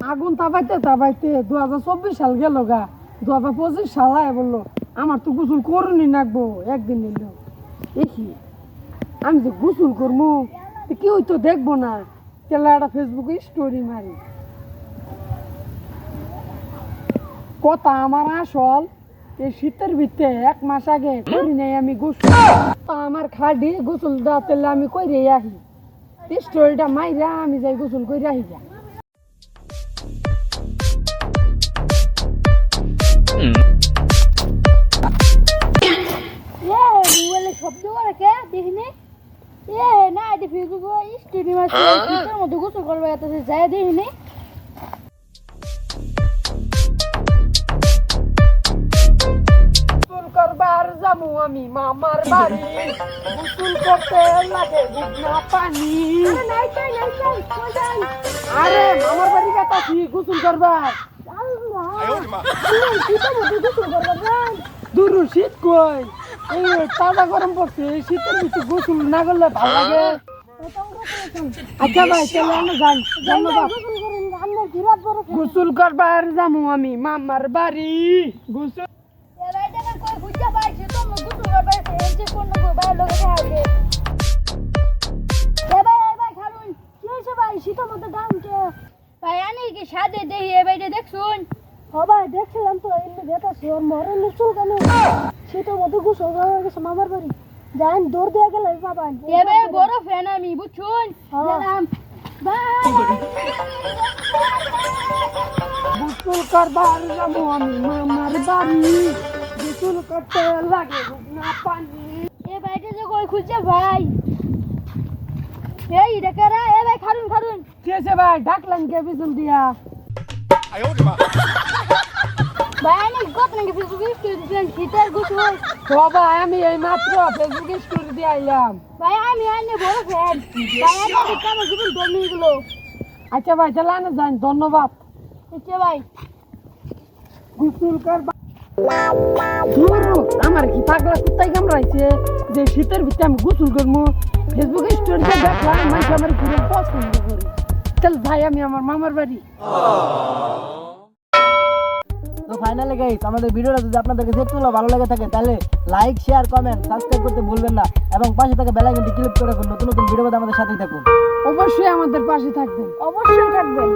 আগুন তাপাইতে তাপাইতে দু হাজার চব্বিশ সাল গেল গা। দু হাজার পঁচিশ সাল আয় বলল, আমার তো গোসল করুনি নাকবো, একদিন নিল। দেখি আমি যে গোসল করব তো কেউ তো দেখব না। তাহলে একটা ফেসবুকে স্টোরি মারি। কথা আমার আসল এই শীতের ভিতরে এক মাস আগে করি নাই আমি গোসল। তা আমার খাডি গোসল দেওয়া তেলে আমি কই রে আহি স্টোরিটা মাইরা আমি যাই গোসল করে আহি যা করে কে? দেখিনি? এ না এটি ফেসবুক স্টোরি মারছে শীতের মধ্যে গোসল করবে এত যায় দেখিনি। করবার যাব আমি মামার বাড়ি। গোসল করতে লাগে বুকনা পানি। নাই চাই নাই চাই কই যাই? আরে মামার বাড়ি কাটাছি গোসল করবার? আল্লাহ। এই শীতের গোসল করবে দুরু শীত কই? এই তাজা গরম পড়ছে শীতের ভিতরে গোসল না করলে ভালো লাগে? আচ্ছা ভাই চলে আমরা যাই ধন্যবাদ গোসল করবার যাব আমি, মামার বাড়ি। গোসল ভাই আনি কি সাদে দেই এ দেখছুন? হবাই দেখছিলাম তো এমনি বেটা শিওর মরে নিচুল কেন? সেটা মতো ঘুষ হয়ে গেছে মামার বাড়ি। যান দৌড় দিয়ে গেল বাবা এবে বড় ফ্যান আমি বুঝছুন? হ্যাঁ। বুতুল করবার যাব আমি মামার বাড়ি। বুতুল করতে লাগে না পানি। এ বাইকে যে কই খুঁজছে ভাই? এই দেখে রে এ ভাই খারুন খারুন। কেছে ভাই? ডাকলাম কে বিজুল দিয়া? আয় ওরে！ভাই আমি এই মাত্র ফেসবুকে স্টোরি দিয়ে আইলাম। ভাই আমি আইনে বড় ফ্যান ভাই আমি কেমন জীবন ধর্মী গুলো আচ্ছা ভাই তাহলে আনা যান ধন্যবাদ। আচ্ছা ভাই। গোসল ধুরু, আমার কি পাগলা কুত্তাই কামড়াইছে? যে শীতের ভিতরে আমি গোসল করব ফেসবুকে স্টোরি দেখলাম মানুষ আমার ঘুরে পছন্দ করে ভাই আমি আমার মামার বাড়ি। তো ফাইনালি গাইস আমাদের ভিডিওটা যদি আপনাদের কাছে একটু ভালো লেগে থাকে তাহলে লাইক শেয়ার কমেন্ট সাবস্ক্রাইব করতে ভুলবেন না। এবং পাশে থাকা বেল আইকনটি ক্লিক করে রাখুন। নতুন নতুন ভিডিও আমাদের সাথেই থাকুন। অবশ্যই আমাদের পাশে থাকবেন। অবশ্যই থাকবেন।